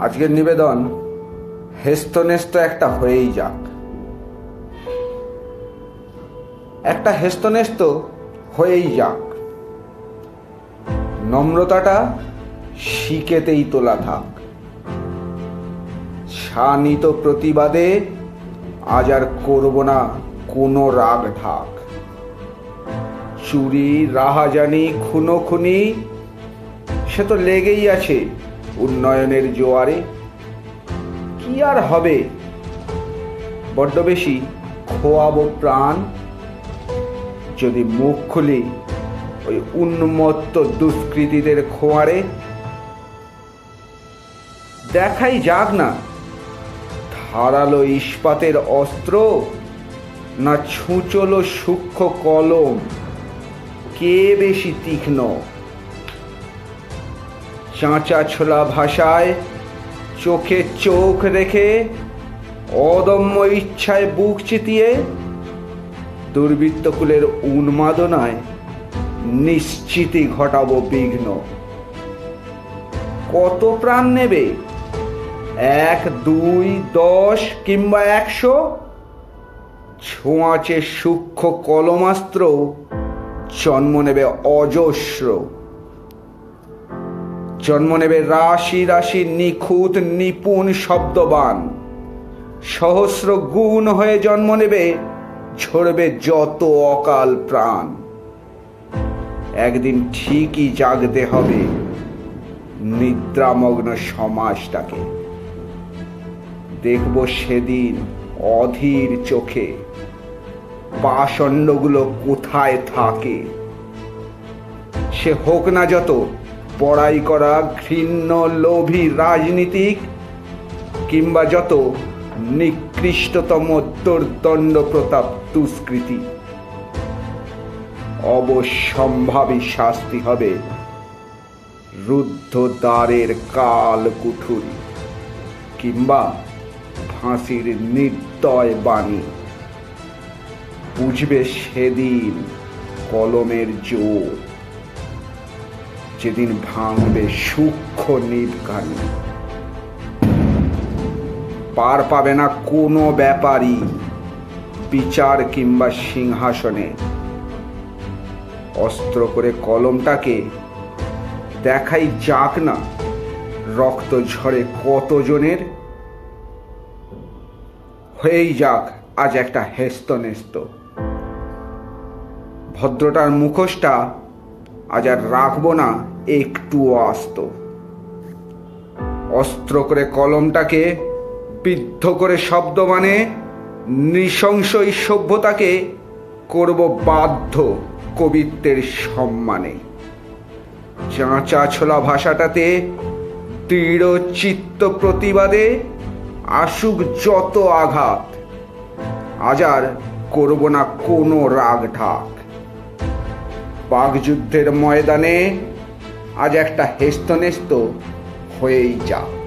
আজকের নিবেদন, হেস্তনেস্ত একটা হয়েই যাক। একটা হেস্তনেস্ত হয়েই যাক। নম্রতাটা শিকেতেই তোলা থাক। শানিত প্রতিবাদে আজ আর করব না কোনো রাগ ঢাক। চুরি, রাহাজানি খুনো খুনি সে তো লেগেই আছে। উন্নয়নের জোয়ারে কি আর হবে? বড্ড বেশি খোয়াবো প্রাণ যদি মুখ খুলি ওই উন্মত্ত দুষ্কৃতীদের খোয়ারে। দেখাই যাক না, ধারালো ইস্পাতের অস্ত্র না ছুঁচলো সূক্ষ্ম কলম। কে বেশি তীক্ষ্ণ? চাঁচা ছোলা ভাষায় চোখে চোখ রেখে অদম্য ইচ্ছায় বুক চিতিয়ে দুর্বৃত্তকুলের উন্মাদনায় নিশ্চিতই ঘটাবো বিঘ্ন। কত প্রাণ নেবে? এক, দুই, দশ কিংবা একশো? ছোঁয়াচে সূক্ষ্ম কলমাস্ত্র জন্ম নেবে অজস্র। জন্ম নেবে রাশি রাশি নিখুঁত, নিপুণ শব্দবান। সহস্র গুণ হয়ে জন্ম নেবে, ঝরবে যত অকাল প্রাণ। একদিন ঠিকই জাগতে হবে নিদ্রামগ্ন সমাজটাকে। দেখব সেদিন অধীর চোখে পাষণ্ডগুলো কোথায় থাকে। সে হোক না যত পড়াই করা ঘৃণ্য লোভী রাজনীতিক কিংবা যত নিকৃষ্টতম দুর্দণ্ড প্রতাপ দুষ্কৃতি। অবশ্যম্ভাবী শাস্তি হবে রুদ্ধ দ্বারের কাল কুঠুরি কিংবা ফাঁসির নির্দয় বাণী। বুঝবে সেদিন কলমের জোর। যেদিন ভাঙবে সূক্ষ্ম নির্গানি পার পাবে না কোনো ব্যাপারই বিচার কিংবা সিংহাসনে। অস্ত্র করে কলমটাকে দেখাই যাক না, রক্ত ঝরে কতজনের। হয়েই যাক, আজ একটা হেস্ত নেস্ত ভদ্রটার মুখোশটা আজ আর রাখব না, একটুও আস্ত। অস্ত্র করে কলমটাকে বিদ্ধ করে শব্দ মানে নৃশংস এই সভ্যতাকে করব বাধ্য কবিত্বের সম্মানে। চাঁচা ছোলা ভাষাটাতে দৃঢ় চিত্ত প্রতিবাদে আসুক যত আঘাত, আজ আর করব না কোনো রাগ ঢাক বাগযুদ্ধের ময়দানে আজ একটা হেস্তনেস্ত হয়েই যাক।